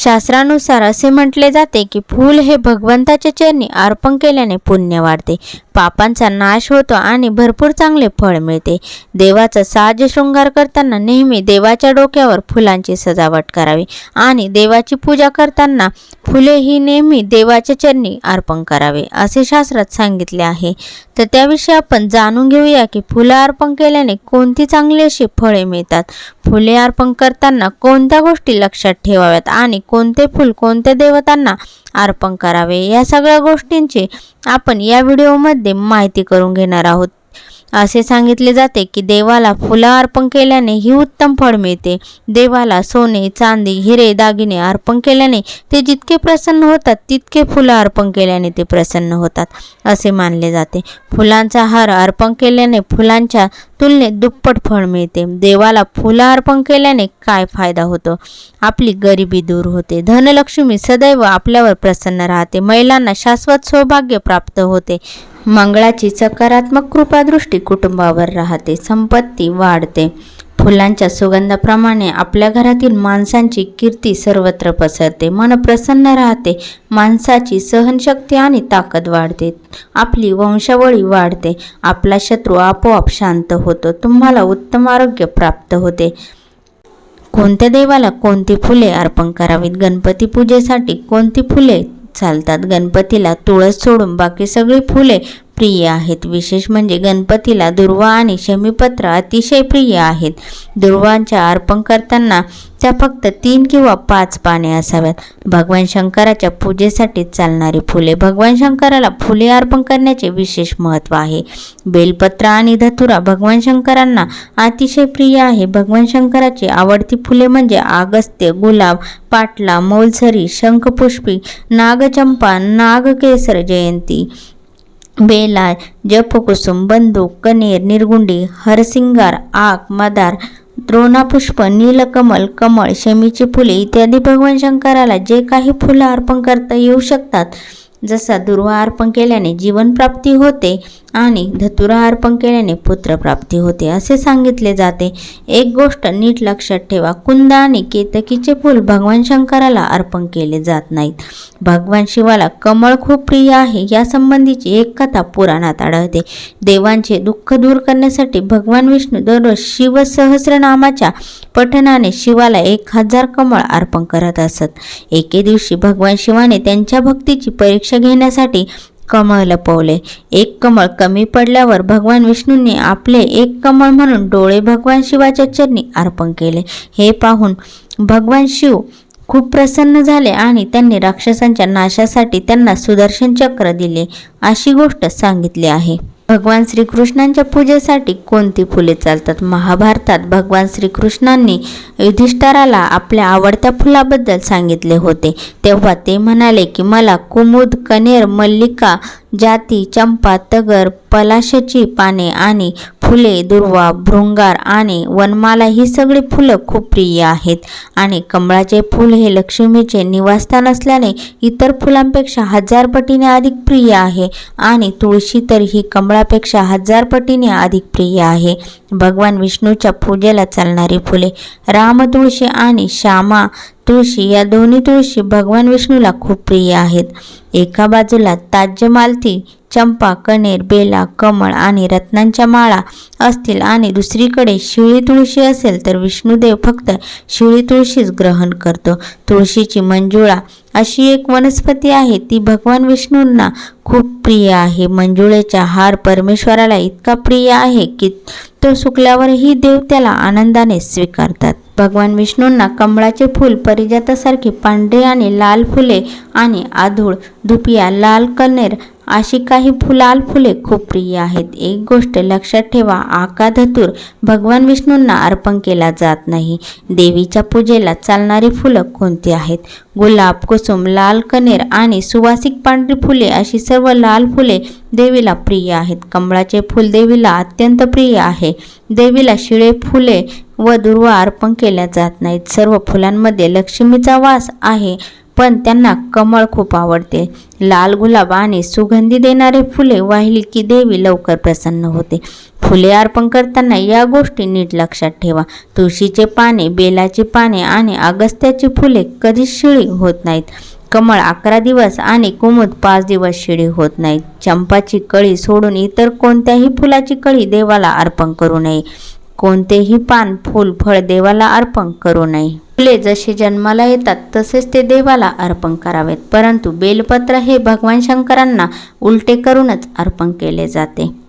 शास्त्रानुसार असे म्हटले जाते की फूल हे भगवंताच्या चरणी अर्पण केल्याने पुण्य वाढते. पापांचा नाश होतो आणि भरपूर चांगले फळ मिळते. देवाचा साज शृंगार करताना नेहमी देवाच्या डोक्यावर फुलांची सजावट करावी आणि देवाची पूजा करताना फुले ही नेहमी देवाच्या चरणी अर्पण करावे असे शास्त्रात सांगितले आहे. तर त्याविषयी आपण जाणून घेऊया की फुलं अर्पण केल्याने कोणती चांगली अशी फळे मिळतात? फुले अर्पण करताना कोणत्या गोष्टी लक्षात ठेवाव्यात आणि कोणते फूल कोणत्या देवतांना अर्पण करावे? या सगळ्या गोष्टींचे आपण या व्हिडिओमध्ये माहिती करून घेणार आहोत. असे सांगितले जाते की देवाला फुलं अर्पण केल्याने ही उत्तम फळ मिळते. देवाला सोने चांदी हिरे दागिने अर्पण केल्याने ते जितके प्रसन्न होतात तितके फुलं अर्पण केल्याने ते प्रसन्न होतात असे मानले जाते. फुलांचा हार अर्पण केल्याने फुलांच्या तुलनेत दुप्पट फळ मिळते. देवाला फुलं अर्पण केल्याने काय फायदा होतो? आपली गरिबी दूर होते. धनलक्ष्मी सदैव आपल्यावर प्रसन्न राहते. महिलांना शाश्वत सौभाग्य प्राप्त होते. मंगळाची सकारात्मक कृपादृष्टी कुटुंबावर राहते. संपत्ती वाढते. फुलांच्या सुगंधाप्रमाणे आपल्या घरातील माणसांची कीर्ती सर्वत्र पसरते. मन प्रसन्न राहते. माणसाची सहनशक्ती आणि ताकद वाढते. आपली वंशावळी वाढते. आपला शत्रू आपोआप शांत होतो. तुम्हाला उत्तम आरोग्य प्राप्त होते. कोणत्या देवाला कोणती फुले अर्पण करावीत? गणपती पूजेसाठी कोणती फुले चालतात? गणपतीला तुळस सोडून बाकी सगळी फुले प्रिय आहेत. विशेष म्हणजे गणपतीला दुर्वा आणि शमीपत्र अतिशय प्रिय आहेत. दुर्वांच्या अर्पण करताना त्या फक्त तीन किंवा पाच पाने असाव्यात. भगवान शंकराच्या पूजेसाठी चालणारी फुले भगवान शंकराला फुले अर्पण करण्याचे विशेष महत्त्व आहे. बेलपत्र आणि धतुरा भगवान शंकरांना अतिशय प्रिय आहे. भगवान शंकराची आवडती फुले म्हणजे आगस्त्य गुलाब पाटला मौलसरी शंखपुष्पी नागचंपा नागकेसर जयंती. बेला जपकुसुम बंदूक कनेर निर्गुंडी हरसिंगार आक मदार द्रोणापुष्प नीलकमल कमळ शमीची फुले इत्यादी भगवान शंकराला जे काही फुलं अर्पण करता येऊ शकतात जसा दुर्वा अर्पण केल्याने जीवनप्राप्ती होते आणि धतुरा अर्पण केल्याने पुत्रप्राप्ती होते असे सांगितले जाते. एक गोष्ट नीट लक्षात ठेवा कुंद आणि केतकीचे फूल भगवान शंकराला अर्पण केले जात नाहीत. भगवान शिवाला कमळ खूप प्रिय आहे यासंबंधीची एक कथा पुराणात आढळते. देवांचे दुःख दूर करण्यासाठी भगवान विष्णू दररोज शिवसहस्रनामाच्या पठनाने शिवाला एक हजार कमळ अर्पण करत असत. एके दिवशी भगवान शिवाने त्यांच्या भक्तीची परीक्षा घेण्यासाठी कमळ लपवले. एक कमळ कमी पडल्यावर भगवान विष्णूंनी आपले एक कमळ म्हणून डोळे भगवान शिवाच्या चरणी अर्पण केले. हे पाहून भगवान शिव खूप प्रसन्न झाले आणि त्यांनी राक्षसांच्या नाशासाठी त्यांना सुदर्शन चक्र दिले अशी गोष्ट सांगितली आहे. भगवान श्रीकृष्णांच्या पूजेसाठी कोणती फुले चालतात? महाभारतात भगवान श्रीकृष्णांनी युधिष्ठराला आपल्या आवडत्या फुलाबद्दल सांगितले होते. तेव्हा ते म्हणाले की मला कुमुद कनेर मल्लिका जाती चंपा तगर पलाशाची पाने आणि फुले दुर्वा भृंगार आणि वनमाला ही सगळी फुलं खूप प्रिय आहेत. आणि कमळाचे फूल हे लक्ष्मीचे निवासस्थान असल्याने इतर फुलांपेक्षा हजार पटीने अधिक प्रिय आहे. आणि तुळशी तर ही कमळापेक्षा हजार पटीने अधिक प्रिय आहे. भगवान विष्णूच्या पूजेला चालणारी फुले राम तुळशी आणि श्यामा तुळशी या दोन्ही तुळशी भगवान विष्णूला खूप प्रिय आहेत. एका बाजूला ताज्यमालती चंपा कनेर बेला कमळ आणि रत्नांच्या माळा असतील आणि दुसरीकडे शिळी तुळशी असेल तर विष्णुदेव फक्त शिळी तुळशीच ग्रहण करतो. तुळशीची मंजुळा अशी एक वनस्पती आहे. ती भगवान विष्णूंना खूप प्रिय आहे. मंजुळेचा हार परमेश्वराला इतका प्रिय आहे की तो सुकल्यावरही देव त्याला आनंदाने स्वीकारतात. भगवान विष्णूंना कमळाचे फूल परिजातासारखी पांढरे आणि लाल फुले आणि आधूळ धुपिया लाल कनेर अशी काही फुलाल फुले खूप प्रिय आहेत. एक गोष्ट लक्षात ठेवा आका धतूर भगवान विष्णूंना अर्पण केला जात नाही. देवीच्या पूजेला चालणारी फुलं कोणती आहेत? गुलाब कुसुम लाल कनेर आणि सुवासिक पांढरी फुले अशी सर्व लाल फुले देवीला प्रिय आहेत. कमळाचे फूल देवीला अत्यंत प्रिय आहे. देवीला शिळे फुले व दुर्वा अर्पण केल्या जात नाहीत. सर्व फुलांमध्ये लक्ष्मीचा वास आहे. पण त्यांना कमळ खूप आवडते. लाल गुलाब आणि सुगंधी देणारे फुले वाहिली की देवी लवकर प्रसन्न होते. फुले अर्पण करताना या गोष्टी नीट लक्षात ठेवा. तुळशीचे पाने बेलाची पाने आणि अगस्त्याची फुले कधीच शिळी होत नाहीत. कमळ अकरा दिवस आणि कुमुद पाच दिवस शिळी होत नाहीत. चंपाची कळी सोडून इतर कोणत्याही फुलाची कळी देवाला अर्पण करू नये. कोणतेही पान फूल फळ देवाला अर्पण करू नये. फुले जसे जन्माला येतात तसेच ते देवाला अर्पण करावेत. परंतु बेलपत्र हे भगवान शंकरांना उलटे करूनच अर्पण केले जाते.